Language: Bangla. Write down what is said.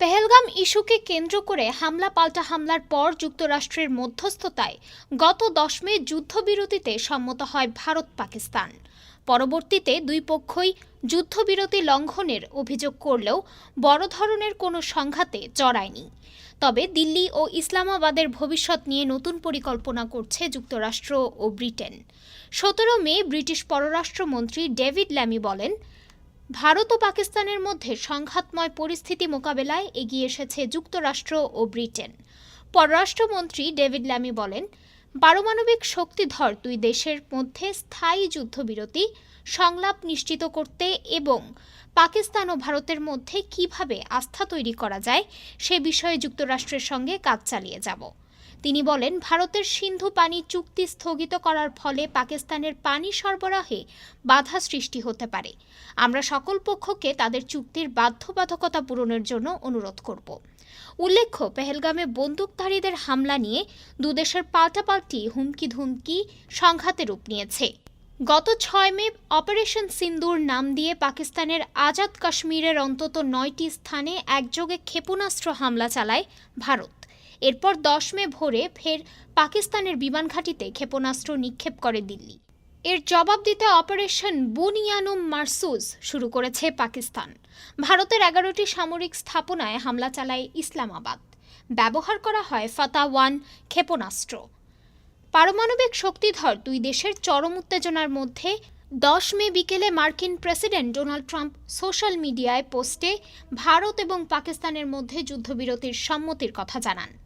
পেহেলগাম ইস্যুকে কেন্দ্র করে হামলা পাল্টা হামলার পর যুক্তরাষ্ট্রের মধ্যস্থতায় গত দশ মে যুদ্ধবিরতিতে সম্মত হয় ভারত পাকিস্তান। পরবর্তীতে দুই পক্ষই যুদ্ধবিরতি লঙ্ঘনের অভিযোগ করলেও বড় ধরনের কোনো সংঘাতে জড়ায়নি। তবে দিল্লি ও ইসলামাবাদের ভবিষ্যৎ নিয়ে নতুন পরিকল্পনা করছে যুক্তরাষ্ট্র ও ব্রিটেন। সতেরো মে ব্রিটিশ পররাষ্ট্রমন্ত্রী ডেভিড ল্যামি বলেন ভারত ও পাকিস্তানের মধ্যে সংঘাতময় পরিস্থিতি মোকাবেলায় এগিয়ে এসেছে যুক্তরাষ্ট্র ও ব্রিটেন। পররাষ্ট্রমন্ত্রী ডেভিড ল্যামি বলেন, পারমাণবিক শক্তিধর দুই দেশের মধ্যে স্থায়ী যুদ্ধবিরতি, সংলাপ নিশ্চিত করতে এবং পাকিস্তান ও ভারতের মধ্যে কীভাবে আস্থা তৈরি করা যায়, সে বিষয়ে যুক্তরাষ্ট্রের সঙ্গে কাজ চালিয়ে যাব। তিনি বলেন, ভারতের সিন্ধু পানি চুক্তি স্থগিত করার ফলে পাকিস্তানের পানি সরবরাহে বাধা সৃষ্টি হতে পারে। আমরা সকল পক্ষকে তাদের চুক্তির বাধ্যবাধকতা পূরণের জন্য অনুরোধ করব। উল্লেখ্য, পেহেলগামে বন্দুকধারীদের হামলা নিয়ে দুদেশের পাল্টাপাল্টি হুমকি ধুমকি সংঘাতে রূপ নিয়েছে। গত ছয় মে অপারেশন সিন্দুর নাম দিয়ে পাকিস্তানের আজাদ কাশ্মীরের অন্তত নয়টি স্থানে একযোগে ক্ষেপণাস্ত্র হামলা চালায় ভারত। এরপর দশ মে ভোরে ফের পাকিস্তানের বিমান ঘাঁটিতে ক্ষেপণাস্ত্র নিক্ষেপ করে দিল্লি। এর জবাব দিতে অপারেশন বুনিয়ানুম মারসুজ শুরু করেছে পাকিস্তান। ভারতের এগারোটি সামরিক স্থাপনায় হামলা চালায় ইসলামাবাদ। ব্যবহার করা হয় ফাতা ওয়ান ক্ষেপণাস্ত্র। পারমাণবিক শক্তিধর দুই দেশের চরম উত্তেজনার মধ্যে দশ মে বিকেলে মার্কিন প্রেসিডেন্ট ডোনাল্ড ট্রাম্প সোশ্যাল মিডিয়ায় পোস্টে ভারত এবং পাকিস্তানের মধ্যে যুদ্ধবিরতির সম্মতির কথা জানান।